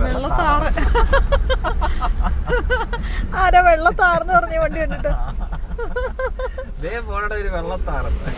വെള്ളത്താറ്. ആരാ വെള്ളത്താറെന്ന് പറഞ്ഞ വണ്ടി കണ്ടിട്ട് ഇതേ പോണയുടെ ഒരു വെള്ളത്താറുണ്ട്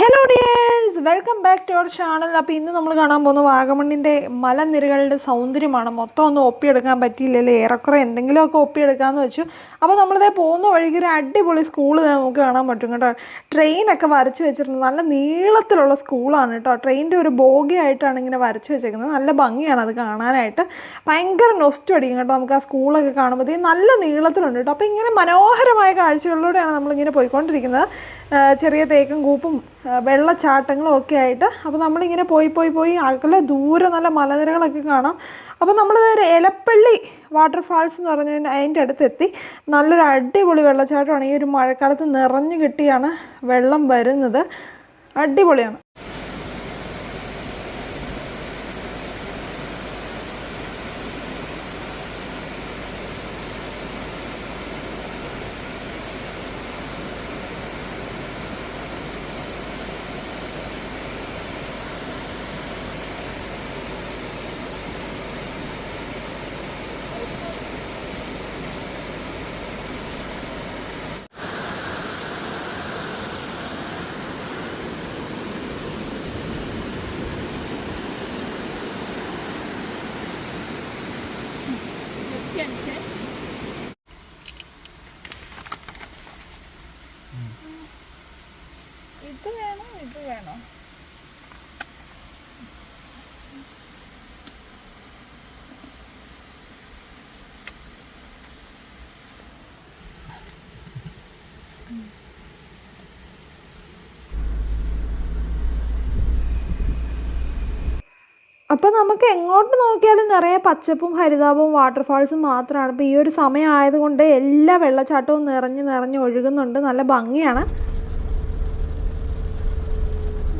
hello dears welcome back to our channel അപ്പോൾ ഇന്ന് നമ്മൾ കാണാൻ പോകുന്ന വാഗമണ്ണിന്റെ മലനിരകളുടെ സൗന്ദര്യമാണ്. മൊത്തം ഒന്നും ഒപ്പിയെടുക്കാൻ പറ്റിയില്ലല്ലേ? ഏറെക്കുറെ എന്തെങ്കിലുമൊക്കെ ഒപ്പിയെടുക്കാമെന്ന് വെച്ചു. അപ്പോൾ നമ്മളിതേ പോകുന്ന വഴിക്ക് ഒരു അടിപൊളി സ്കൂൾ നമുക്ക് കാണാൻ പറ്റും കേട്ടോ. ട്രെയിനൊക്കെ വരച്ച് വെച്ചിട്ടുണ്ട് നല്ല നീളത്തിലുള്ള സ്കൂളാണ് കേട്ടോ. ട്രെയിനിന്റെ ഒരു ബോഗി ആയിട്ടാണ് ഇങ്ങനെ വരച്ച് വെച്ചേക്കുന്നത്. നല്ല ഭംഗിയാണ് അത് കാണാനായിട്ട്. ഭയങ്കര നൊസ്റ്റു അടിക്കും കേട്ടോ നമുക്ക് ആ സ്കൂളൊക്കെ കാണുമ്പോഴത്തേക്കും നല്ല നീളത്തിലുണ്ട് കേട്ടോ. അപ്പോൾ ഇങ്ങനെ മനോഹരമായ കാഴ്ചകളിലൂടെയാണ് നമ്മളിങ്ങനെ പോയിക്കൊണ്ടിരിക്കുന്നത്. ചെറിയ തേക്കും കൂപ്പും വെള്ളച്ചാട്ടങ്ങളും ഒക്കെ ആയിട്ട് അപ്പോൾ നമ്മളിങ്ങനെ പോയി പോയി പോയി അകലെ ദൂരെ നല്ല മലനിരകളൊക്കെ കാണാം. അപ്പോൾ നമ്മൾ എലപ്പള്ളി വാട്ടർഫാൾസ് എന്ന് പറഞ്ഞതിന് അതിന്റെ അടുത്തെത്തി. നല്ലൊരു അടിപൊളി വെള്ളച്ചാട്ടമാണ്. ഈ ഒരു മഴക്കാലത്ത് നിറഞ്ഞു കിട്ടിയാണ് വെള്ളം വരുന്നത്. അടിപൊളിയാണ് ഇത് വേണോ? അപ്പോൾ നമുക്ക് എങ്ങോട്ട് നോക്കിയാലും നിറയെ പച്ചപ്പും ഹരിതാപവും വാട്ടർഫാൾസും മാത്രമാണ്. ഇപ്പോൾ ഈ ഒരു സമയം ആയതുകൊണ്ട് എല്ലാ വെള്ളച്ചാട്ടവും നിറഞ്ഞ് നിറഞ്ഞ് ഒഴുകുന്നുണ്ട്. നല്ല ഭംഗിയാണ്.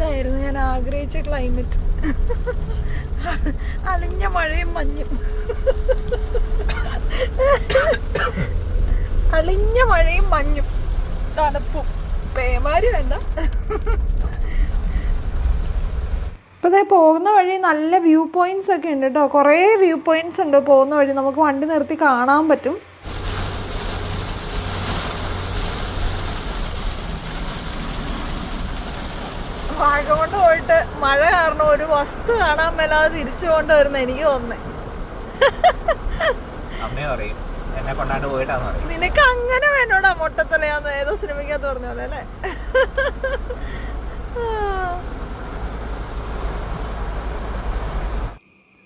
ഇതായിരുന്നു ഞാൻ ആഗ്രഹിച്ച ക്ലൈമറ്റ് അളിഞ്ഞ മഴയും മഞ്ഞും. അളിഞ്ഞ മഴയും മഞ്ഞും. തണുപ്പും. പേമാരി വേണ്ട. ഇപ്പോൾ ഇതേ പോകുന്ന വഴി നല്ല വ്യൂ പോയിന്റ്സ് ഒക്കെ ഉണ്ട് കേട്ടോ. കുറേ വ്യൂ പോയിന്റ്സ് ഉണ്ട് പോകുന്ന വഴി. നമുക്ക് വണ്ടി നിർത്തി കാണാൻ പറ്റും. വാഗമണ് പോയിട്ട് മഴ കാരണം ഒരു വസ്തു കാണാൻ മേലാതെ തിരിച്ചു കൊണ്ടുവരുന്ന എനിക്ക് തോന്നുന്നേ. എന്നെ കൊണ്ടാണ്ട് പോയിട്ടാന്ന് നിനക്ക് അങ്ങനെ വേണോടാ മൊട്ടത്തലയാന്ന്. ഏതോ സിനിമയ്ക്കകത്ത് പറഞ്ഞ പോലെ അല്ലേ?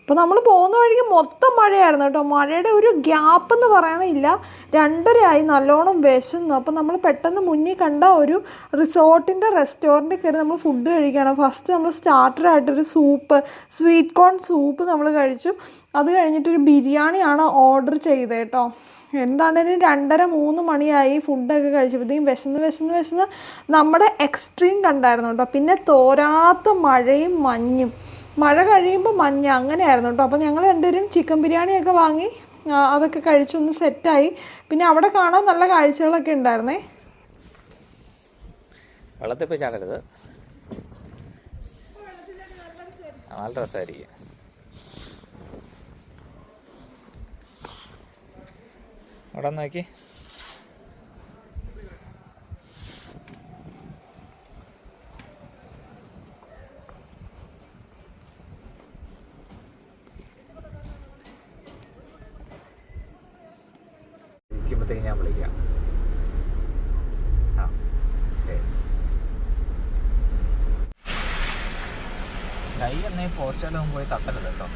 അപ്പോൾ നമ്മൾ പോകുന്ന വഴിക്ക് മൊത്തം മഴയായിരുന്നു കേട്ടോ. മഴയുടെ ഒരു ഗ്യാപ്പ് എന്ന് പറയണില്ല. രണ്ടരയായി നല്ലോണം വിശന്നു. അപ്പോൾ നമ്മൾ പെട്ടെന്ന് മുന്നിൽ കണ്ട ഒരു റിസോർട്ടിന്റെ റെസ്റ്റോറന്റിൽ കയറി നമ്മൾ ഫുഡ് കഴിക്കുകയാണ്. ഫസ്റ്റ് നമ്മൾ സ്റ്റാർട്ടറായിട്ടൊരു സൂപ്പ് സ്വീറ്റ് കോൺ സൂപ്പ് നമ്മൾ കഴിച്ചു. അത് കഴിഞ്ഞിട്ടൊരു ബിരിയാണിയാണ് ഓർഡർ ചെയ്തത് കേട്ടോ. എന്താണേലും രണ്ടര മൂന്ന് മണിയായി ഫുഡൊക്കെ കഴിച്ചപ്പോഴത്തേക്കും വിശന്ന് വിശന്ന് വിശന്ന് നമ്മുടെ എക്സ്ട്രീം കണ്ടായിരുന്നു കേട്ടോ. പിന്നെ തോരാത്ത മഴയും മഞ്ഞും. മഴ കഴിയുമ്പോൾ മഞ്ഞ അങ്ങനെയായിരുന്നു കേട്ടോ അപ്പോൾ ഞങ്ങൾ രണ്ടുപേരും ചിക്കൻ ബിരിയാണിയൊക്കെ വാങ്ങി അതൊക്കെ കഴിച്ചൊന്ന് സെറ്റായി. പിന്നെ അവിടെ കാണാൻ നല്ല കാഴ്ചകളൊക്കെ ഉണ്ടായിരുന്നേ. വെള്ളത്തിൽ പോയി ചാടരുത്. നല്ല രസമായിരിക്കും. അവിടെ നോക്കി. ഇരിക്കുമ്പോഴത്തേക്ക് ഞാൻ വിളിക്കാം. ആ ശരി. കൈ എന്നേ പോസ്റ്റിലൊന്നും പോയി തട്ടരുത് കേട്ടോ.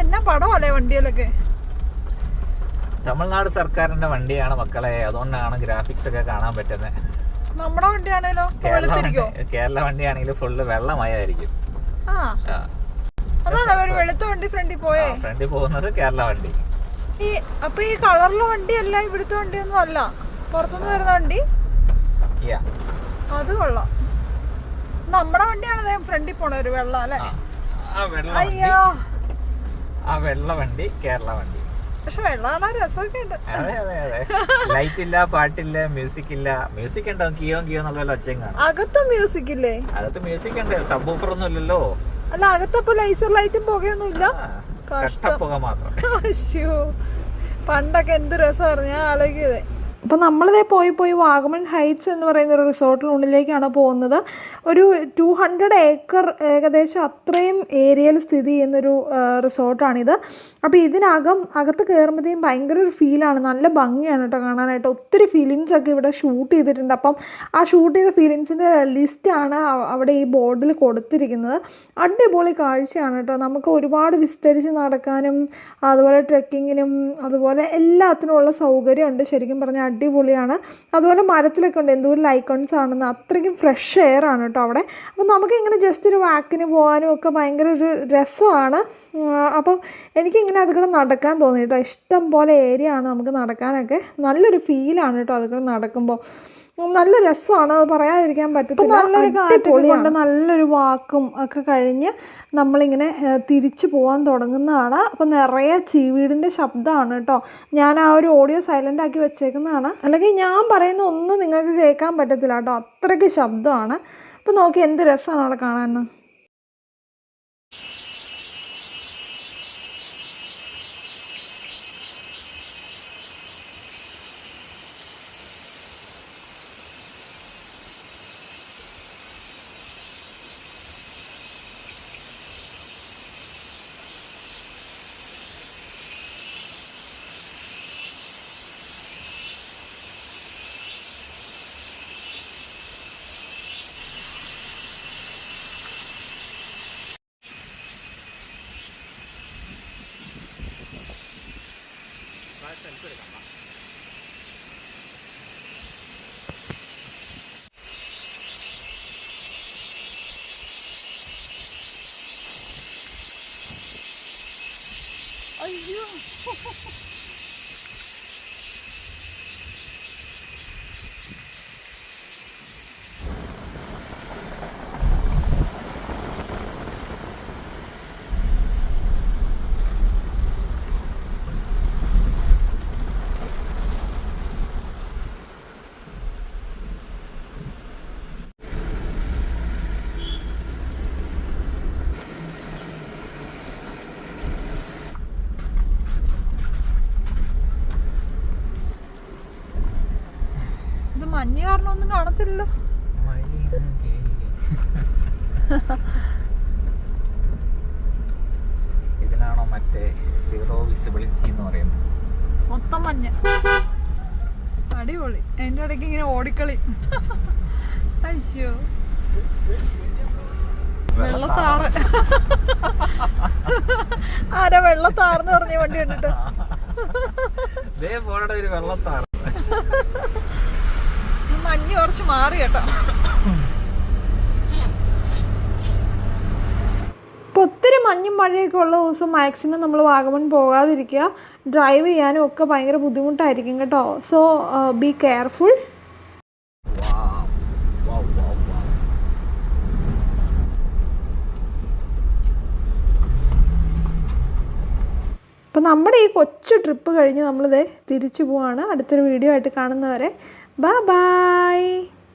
എന്നാ പടമല്ലേ വണ്ടിയിലൊക്കെ? തമിഴ്നാട് സർക്കാരിന്റെ വണ്ടിയാണ് മക്കളെ. അതുകൊണ്ടാണ് ഗ്രാഫിക്സ് ഒക്കെ കാണാൻ പറ്റുന്നത് നമ്മുടെ വണ്ടിയാണേലോ? കേരള വണ്ടിയാണെങ്കിൽ ഫുള്ള് വെള്ളമയമായിരിക്കും ആ. അതാണ് അവർ വെളുത്ത വണ്ടി ഫ്രണ്ടിൽ പോയേ. ഫ്രണ്ടിൽ പോകുന്നത് കേരള വണ്ടി. ഈ അപ്പൊ ഈ കളറിലെ വണ്ടി അല്ല ഇവിടുത്തെ വണ്ടി ഒന്നും അല്ല. പുറത്തുനിന്ന് വരുന്ന വണ്ടി? അത് കൊള്ളാം. നമ്മുടെ വണ്ടിയാണ് ഫ്രണ്ടിൽ പോണ ഒരു വെള്ള അല്ലെ? അയ്യോ. ആ വെള്ള വണ്ടി കേരള വണ്ടി. പക്ഷെ വെള്ളാണ് രസമൊക്കെ ഉണ്ട്. ലൈറ്റ് ഇല്ല പാട്ടില്ല മ്യൂസിക് ഇല്ല മ്യൂസിക് ഉണ്ടോ? കിയോ കിയോ എന്നുള്ള ഒച്ചയും കാണാം. അകത്ത് മ്യൂസിക് ഇല്ലേ? അകത്ത് മ്യൂസിക് ഉണ്ട്. സബ് ഓഫർ ഒന്നും ഇല്ലല്ലോ. അല്ല അകത്തപ്പോ ലൈസർ ലൈറ്റും പുകയൊന്നും ഇല്ല ആ, മാത്രം. പണ്ടൊക്കെ എന്ത് രസമായിരുന്നു ഞാൻ ആലോചിക്കതേ അപ്പോൾ നമ്മളിതേ പോയി പോയി വാഗമൺ ഹൈറ്റ്സ് എന്ന് പറയുന്ന ഒരു റിസോർട്ടിനുള്ളിലേക്കാണ് പോകുന്നത്. ഒരു ടു ഹൺഡ്രഡ് ഏക്കർ ഏകദേശം അത്രയും ഏരിയയിൽ സ്ഥിതി ചെയ്യുന്നൊരു റിസോർട്ടാണിത്. അപ്പോൾ ഇതിനകം അകത്ത് കയറുമ്പോഴത്തേക്കും ഭയങ്കര ഒരു ഫീലാണ് നല്ല ഭംഗിയാണ് കേട്ടോ കാണാനായിട്ട്. ഒത്തിരി ഫിലിംസ് ഒക്കെ ഇവിടെ ഷൂട്ട് ചെയ്തിട്ടുണ്ട്. അപ്പം ആ ഷൂട്ട് ചെയ്ത ഫിലിംസിന്റെ ലിസ്റ്റാണ് അവിടെ ഈ ബോർഡിൽ കൊടുത്തിരിക്കുന്നത്. അടിപൊളി കാഴ്ചയാണ് കേട്ടോ. നമുക്ക് ഒരുപാട് വിസ്തരിച്ച് നടക്കാനും അതുപോലെ ട്രെക്കിങ്ങിനും അതുപോലെ എല്ലാത്തിനുമുള്ള സൗകര്യമുണ്ട്. ശരിക്കും പറഞ്ഞാൽ അടിപൊളിയാണ്. അതുപോലെ മരത്തിലൊക്കെ ഉണ്ട്. എന്തോരം ലൈക്കൺസ് ആണെന്ന്. അത്രയ്ക്കും ഫ്രഷ് എയർ ആണ് കേട്ടോ അവിടെ. അപ്പോൾ നമുക്ക് ഇങ്ങനെ ജസ്റ്റ് ഒരു വാക്കിന് പോകാനും ഒക്കെ ഭയങ്കര ഒരു രസമാണ്. അപ്പം എനിക്കിങ്ങനെ അതുകൂടെ നടക്കാൻ തോന്നി കേട്ടോ. ഇഷ്ടം പോലെ ഏരിയ ആണ് നമുക്ക് നടക്കാനൊക്കെ. നല്ലൊരു ഫീലാണ് കേട്ടോ അതുകൂടെ നടക്കുമ്പോൾ. നല്ല രസമാണ്. അത് പറയാതിരിക്കാൻ പറ്റത്തില്ല. നല്ലൊരു കാറ്റൊക്കെ കൊണ്ട് നല്ലൊരു വാക്കും ഒക്കെ കഴിഞ്ഞ് നമ്മളിങ്ങനെ തിരിച്ചു പോകാൻ തുടങ്ങുന്നതാണ്. അപ്പം നിറയെ ചീവീടിന്റെ ശബ്ദമാണ് കേട്ടോ. ഞാൻ ആ ഒരു ഓഡിയോ സൈലന്റ് ആക്കി വെച്ചേക്കുന്നതാണ്. അല്ലെങ്കിൽ ഞാൻ പറയുന്ന ഒന്നും നിങ്ങൾക്ക് കേൾക്കാൻ പറ്റത്തില്ല കേട്ടോ. അത്രയ്ക്ക് ശബ്ദമാണ്. അപ്പം നോക്കി എന്ത് രസമാണ് അവിടെ കാണാൻ. 正你对着干？മഞ്ഞ് കാരണം ഒന്നും കാണത്തില്ലല്ലോ. ഇതിനാണോ മറ്റേ സീറോ വിസിബിലിറ്റി എന്ന് പറയുന്നത്? മൊത്തം മഞ്ഞ്. അടിപൊളി. എന്റെ ഇടയ്ക്ക് ഇങ്ങനെ ഓടിക്കളി. അയ്യോ. വെള്ളത്താറ്. ആരാ വെള്ളത്താറെന്ന് പറഞ്ഞ വണ്ടി കണ്ടിട്ട്? വെള്ളത്താറ് ഒരു വെള്ളത്താണ് മഞ്ഞ് കുറച്ച് മാറി കേട്ടോ. ഒത്തിരി മഞ്ഞും മഴയൊക്കെ ഉള്ള ദിവസം മാക്സിമം നമ്മൾ വാഗമൺ പോകാതിരിക്കുക ഡ്രൈവ് ചെയ്യാനും ഒക്കെ ഭയങ്കര ബുദ്ധിമുട്ടായിരിക്കും കേട്ടോ. So be careful. അപ്പോൾ നമ്മുടെ ഈ കൊച്ചു ട്രിപ്പ് കഴിഞ്ഞ് നമ്മളിത് തിരിച്ചു പോവാണ്. അടുത്തൊരു വീഡിയോ ആയിട്ട് കാണുന്നവരെ. Bye bye